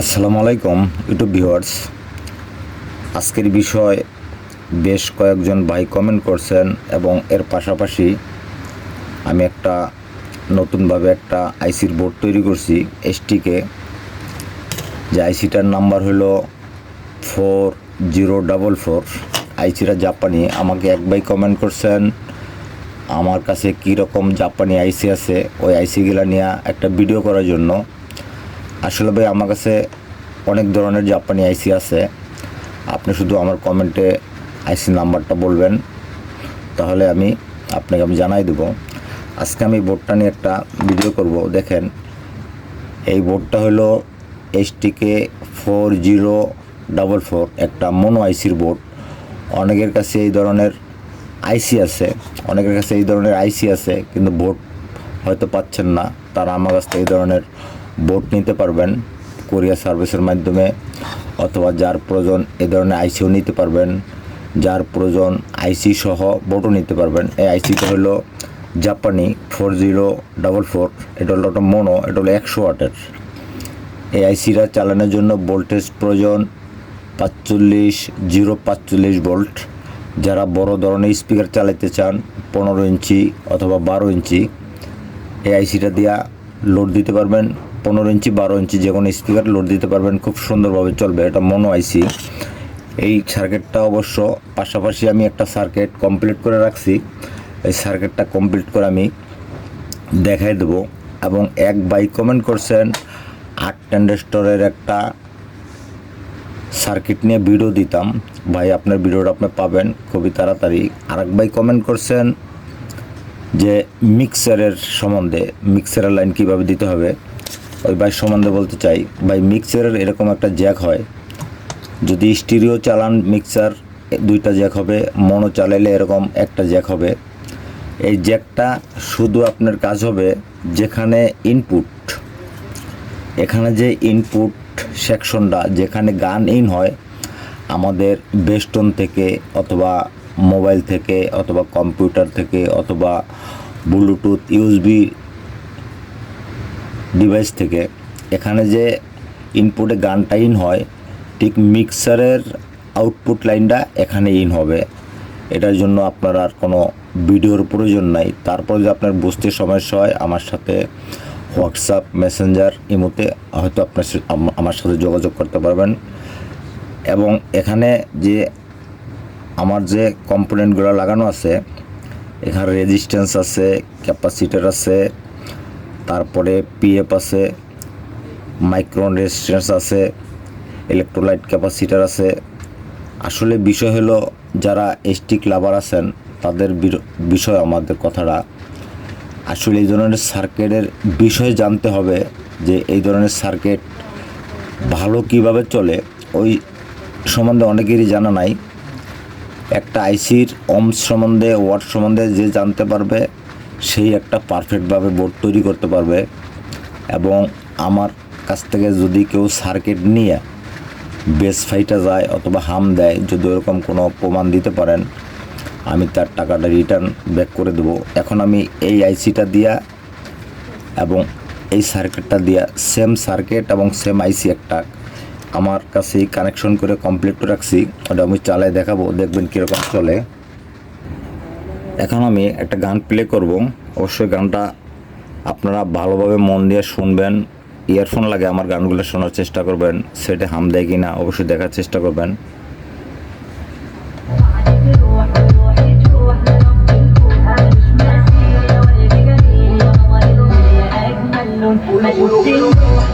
আসসালামু আলাইকুম YouTube viewers আজকের বিষয়, বেশ কয়েকজন ভাই কমেন্ট করছেন এবং এর পাশাপাশি আমি একটা নতুনভাবে একটা আইসির বোর্ড তৈরি করছি এসটিকে যে আইসিটার নাম্বার হলো ফোর জিরো ডাবল ফোর আইসিটা জাপানি, আমাকে এক ভাই কমেন্ট করছেন, আমার কাছে কী রকম জাপানি আইসি আছে? ওই আইসিগুলো নিয়ে একটা ভিডিও করার জন্য আসলে ভাই, আমার কাছে অনেক ধরনের জাপানি আইসি আছে। আপনি শুধু আমার কমেন্টে আইসি নাম্বারটা বলবেন, তাহলে আমি আপনাকে আমি জানাই দেবো। আজকে আমি বোর্ডটা নিয়ে একটা ভিডিও করব, দেখেন। এই বোর্ডটা হলো STK four zero double four একটা মোনো আইসির বোর্ড। অনেকের কাছে এই ধরনের আইসি আছে, অনেকের কাছে এই ধরনের আইসি আছে, কিন্তু বোর্ড হয়তো পাচ্ছেন না। তারা আমার কাছ থেকে এই ধরনের বোর্ড নিতে পারবেন, কোরিয়ার সার্ভিসের মাধ্যমে, অথবা যার প্রয়োজন এ ধরনের আইসিও নিতে পারবেন, যার প্রয়োজন আইসি সহ বোর্ডও নিতে পারবেন। এই আইসিটা হলো জাপানি ফোর জিরো ডাবল ফোর, এটা হলো একটা মোনো, এটা হলো একশো ওয়াটের। এই আইসিটা চালানোর জন্য ভোল্টেজ প্রয়োজন পাঁচচল্লিশ জিরো পাঁচচল্লিশ ভোল্ট। যারা বড় ধরনের স্পিকার চালাতে চান, পনেরো ইঞ্চি অথবা বারো ইঞ্চি, এই আইসিটা দিয়া লোড দিতে পারবেন। পনেরো ইঞ্চি, বারো ইঞ্চি যে কোনো স্পিকার লোড দিতে পারবেন। খুব সুন্দরভাবে চলবে, এটা মনো আইসি এই সার্কিটটা অবশ্য পাশাপাশি আমি একটা সার্কিট কমপ্লিট করে রাখছি। এই সার্কিটটা কমপ্লিট করে আমি দেখাই দেবো এবং এক বাই কমেন্ট করছেন, আট ট্যান্ডেস্টরের একটা সার্কিট নিয়ে ভিডিও দিতাম। ভাই, আপনার ভিডিওটা আপনি পাবেন, খুবই তাড়াতাড়ি। আরেক ভাই কমেন্ট করছেন যে মিক্সারের সম্বন্ধে মিক্সারের লাইন কীভাবে দিতে হবে? ওই ভাই সম্বন্ধে বলতে চাই, ভাই মিক্সারের এরকম একটা জ্যাক হয়, যদি স্টিরিও চালান মিক্সার দুইটা জ্যাক হবে মনো চালাইলে এরকম একটা জ্যাক হবে। এই জ্যাকটা শুধু আপনার কাজ হবে যেখানে ইনপুট এখানে যে ইনপুট সেকশনটা যেখানে গান ইন হয়, আমাদের বেস্টন থেকে অথবা মোবাইল থেকে অথবা কম্পিউটার থেকে অথবা ব্লুটুথ ইউএসবি ডিভাইস থেকে, এখানে যে ইনপুটে গানটা ইন হয়, ঠিক মিক্সারের আউটপুট লাইনটা এখানে ইন হবে। এটার জন্য আপনার আর কোনো ভিডিওর প্রয়োজন নাই। তারপর যদি আপনার বুঝতে সমস্যা হয়, আমার সাথে হোয়াটসঅ্যাপ মেসেঞ্জার ইমোতে হয়তো আপনার আমার সাথে যোগাযোগ করতে পারবেন। এবং এখানে যে আমার যে কম্পোনেন্টগুলো লাগানো আছে, এখানে রেজিস্ট্যান্স আছে ক্যাপাসিটার আছে তারপরে পিএফ আছে মাইক্রোন রেজিস্ট্যান্স আছে ইলেকট্রোলাইট ক্যাপাসিটার আছে। আসলে বিষয় হলো, যারা এসটি ক্লাবার আছেন, তাদের বিষয় আমাদের কথাটা। আসলে এই ধরনের সার্কিটের বিষয় জানতে হবে যে এই ধরনের সার্কিট ভালো কীভাবে চলে, ওই সম্বন্ধে অনেকেরই জানা নাই। একটা আইসির অমস সম্বন্ধে ওয়াট সম্বন্ধে যে জানতে পারবে সেই একটা পারফেক্টভাবে বোর্ড তৈরি করতে পারবে এবং আমার কাছ থেকে যদি কেউ সার্কিট নিয়ে বেস ফাইটা যায় অথবা হাম দেয়, যদি ওরকম কোনো প্রমাণ দিতে পারেন, আমি তার টাকাটা রিটার্ন ব্যাক করে দেবো। এখন আমি এই আইসিটা দিয়া এবং এই সার্কিটটা দিয়া সেম সার্কিট এবং সেম আইসি একটা আমার কাছে কানেকশন করে কমপ্লিট রাখছি। ওটা আমি চালাই দেখাবো, দেখবেন কীরকম চলে। এখন আমি একটা গান প্লে করব অবশ্যই গানটা আপনারা ভালোভাবে মন দিয়ে শুনবেন ইয়ারফোন লাগে আমার গানগুলো শোনার চেষ্টা করবেন সেটা হাম দেয় কি না অবশ্যই দেখার চেষ্টা করবেন Thank you.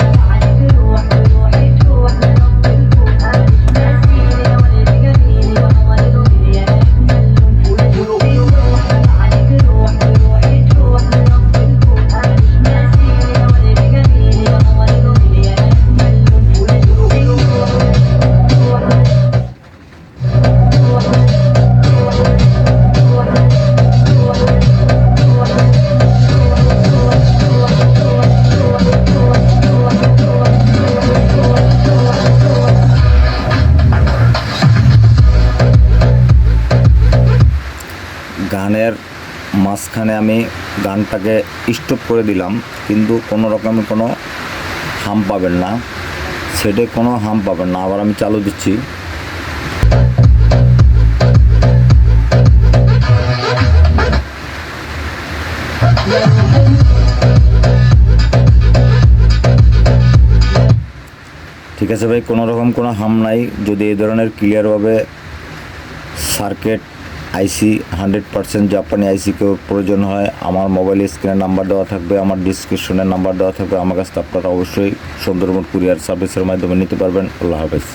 গানের মাঝখানে আমি গানটাকে স্টপ করে দিলাম, কিন্তু কোনো রকমের কোনো হাম পাবেন না। সেটে কোনো হাম পাবেন না। আবার আমি চালু দিচ্ছি। ঠিক আছে ভাই, কোনো রকম কোনো হাম নাই। যদি এই ধরনের ক্লিয়ারভাবে সার্কিট আইসি হান্ড্রেড পার্সেন্ট জাপানি আইসি কেউ প্রয়োজন হয়। আমার মোবাইল স্ক্রিনের নাম্বার দেওয়া থাকবে, আমার ডিসক্রিপশনের নাম্বার দেওয়া থাকবে। আমার কাছে আপনারা অবশ্যই সুন্দরবন কুরিয়ার সার্ভিসের মাধ্যমে নিতে পারবেন। আল্লাহ হাফেজ।